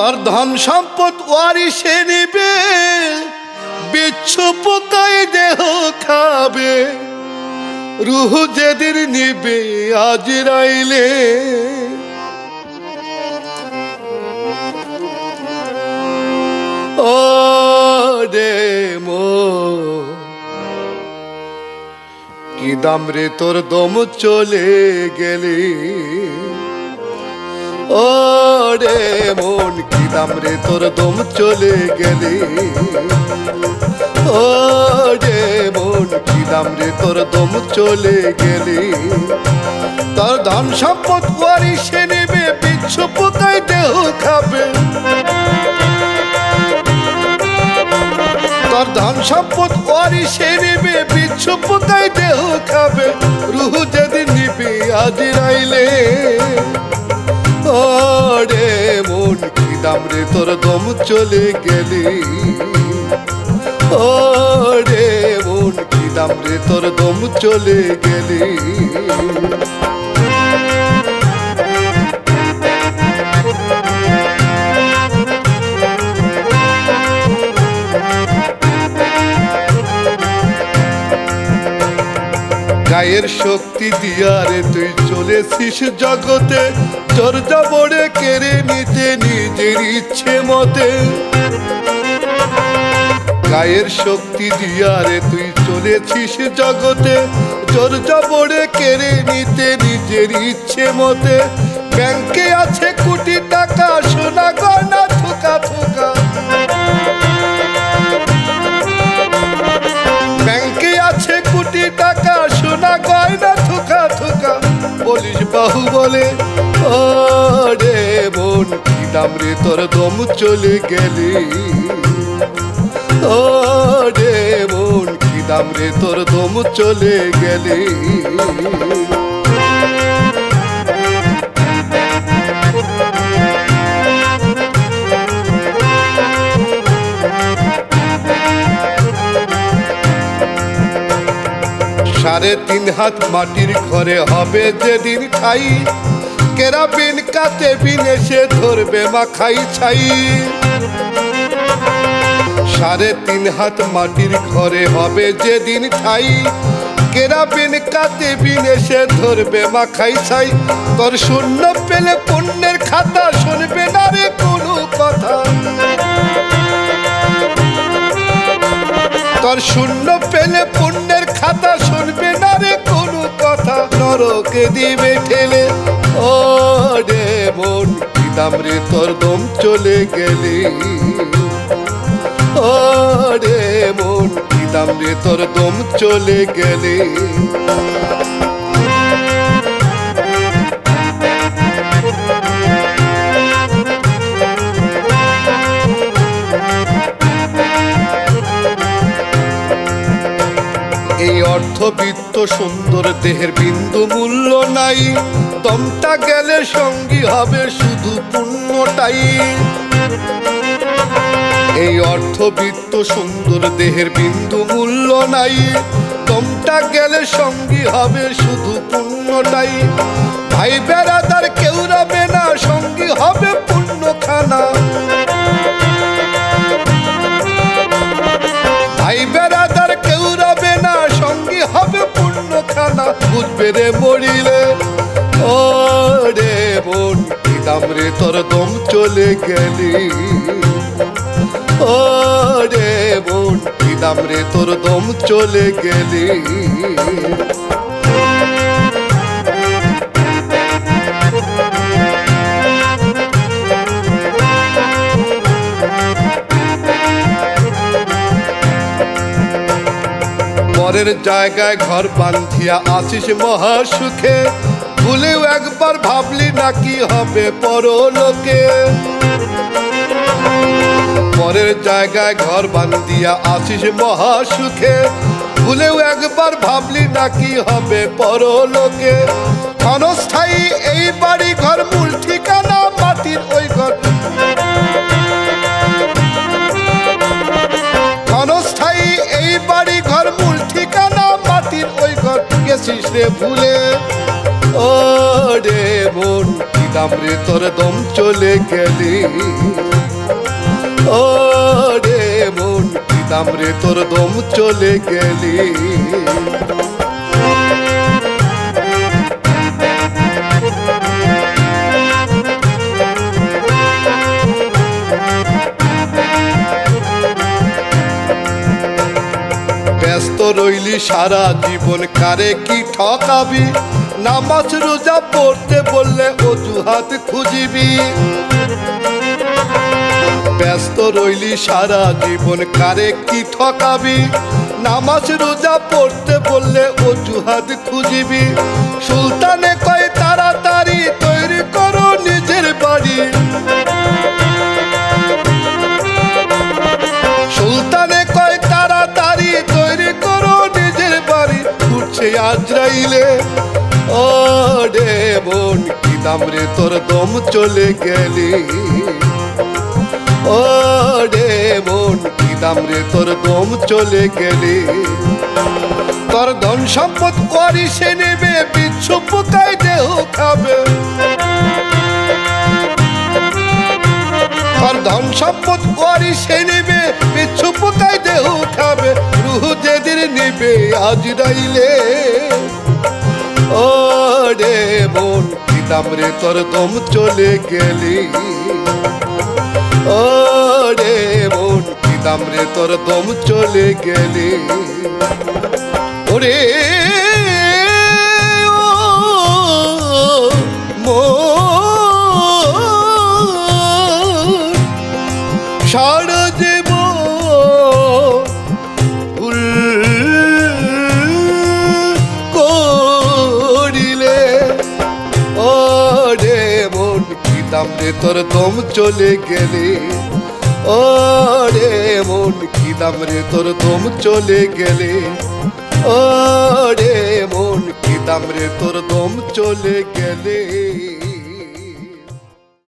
তোর ধন সম্পদ ওয়ারিসে নিবে বিচ্ছু পোকায় দেহ খাবে। রুহ যেদিন নিবে, আজ রাইলে। ও রে মো, কি দাম রে তোর দম চলে গেলে? ও রে মন কি দাম রে, তোর দম চলে গেলে? ও রে মন কি দাম রে, তোর দম চলে গেলে? তোর ধন সম্পদ সে নেবে বিচ্ছু পোকায় দেহ খাবে। তোর ধন সম্পদ সে নেবে বিচ্ছু পোকায় দেহ খাবে। রুহ যেদিন নিবি, আজ রাইলে। ওরে মন কি দাম রে? তোর দম চলে গেলি। ওরে মন কি দাম রে? তোর দম চলে গেলি। গায়ের শক্তি দিয়ারে তুই চলেছিস জগতে। চোর জবরে কেড়ে নিতে নিজের ইচ্ছে মতে। গায়ের শক্তি দিয়ারে তুই চলেছিস জগতে। চোর জবরে কেড়ে নিতে নিজের ইচ্ছে মতে। ব্যাংকে আছে কোটি টাকা, সোনা বোন কি রে তোর দম চলে গেলি। ও রে বোন কি রে তোর দম চলে গেলি। সাড়ে তিন হাত মাটির ঘরে হবে যেদিন খাই কেরাবিন কাতে বিনে সে ধরবে মাখাই ছাই। সাড়ে তিন হাত মাটির ঘরে হবে যেদিন ঠাই। কেরাবিন কাতে বিনে সে ধরবে মাখাই ছাই। তোর শূন্য পেলে পুণ্যের খাতা শুনবে না রে কোনো কথা। তোর শূন্য পেলে পুণ্যের খাতা শুনবে না রে কোনো কথা। নরকে দিবে ঠেলে। কি দাম তোর দম চলে গেলি। আরে মন কি দামড়ে তোর দম চলে গেলি। এই অর্থবিত্ত সুন্দর দেহের বিন্দু মূল্য নাই। দমটা গেলে সঙ্গী হবে শুধু পুণ্যটাই। এই অর্থবিত্ত সুন্দর দেহের বিন্দু মূল্য নাই। দমটা গেলে সঙ্গী হবে শুধু পুণ্যটাই। ভাই বেড়াদার কেউ রবে না, সঙ্গী হবে পুণ্যখানা। ভাই বেড়াদার পুণ্যখানা পেরে মরিলে। রে বোন কি দাম রে, তোর দম চলে গেলি। রে বোন কি দাম রে, তোর দম চলে গেলি। পরের জায়গায় ঘর বান্ধিয়া আসিস মহা সুখে ভুলেও একবার ভাবলি নাকি হবে পরলোকে। পরের জায়গায় ঘর বান্ধিয়া আসিস মহা সুখে ভুলেও একবার ভাবলি নাকি হবে পরলোকে। ক্ষণস্থায়ী এই বাড়ি ঘর মূল ঠিকানা কি তোর দম চলে গেলি। ও রে মন কি দাম তোর দম চলে গেলি। ব্যস্ত রইলি সারা জীবন, কারে কি ঠকাবি? নামাজ রোজা পড়তে বললে অজুহাত খুঁজিবি। ব্যস্ত রইলি সারা জীবন, কারে কি ঠকাবি? নামাজ রোজা পড়তে বললে অজুহাত খুঁজিবি। সুলতানে কয়, তাড়াতাড়ি তৈরি করো নিজের বাড়ি। সুলতানে কয়, তাড়াতাড়ি তৈরি করো নিজের বাড়ি। উঠছে আজরাইলে। ও রে বোন, কি দাম রে তোর দম চলে গেলি? ও রে বোন, কি দাম রে তোর দম চলে গেলি? তোর ধন সম্পদ করি সে নেবে, বিচ্ছু পোকায় দেহ খাবে। আর ধন সম্পদ করি সে নেবে পিছু পোকায় দেহ খাবে। রুহ যেদিন নেবে, আজ রাইলে। বোন পিতাম রে, তোর দম চলে গেলি। ও রে রে, তোর দম চলে গেলি। ওরে সারা দেব কি দাম রে তোর দম চলে গেলে। ও রে মন কি দাম রে তোর দম চলে গেলে। ও রে মন কি দাম রে তোর দম চলে গেলে।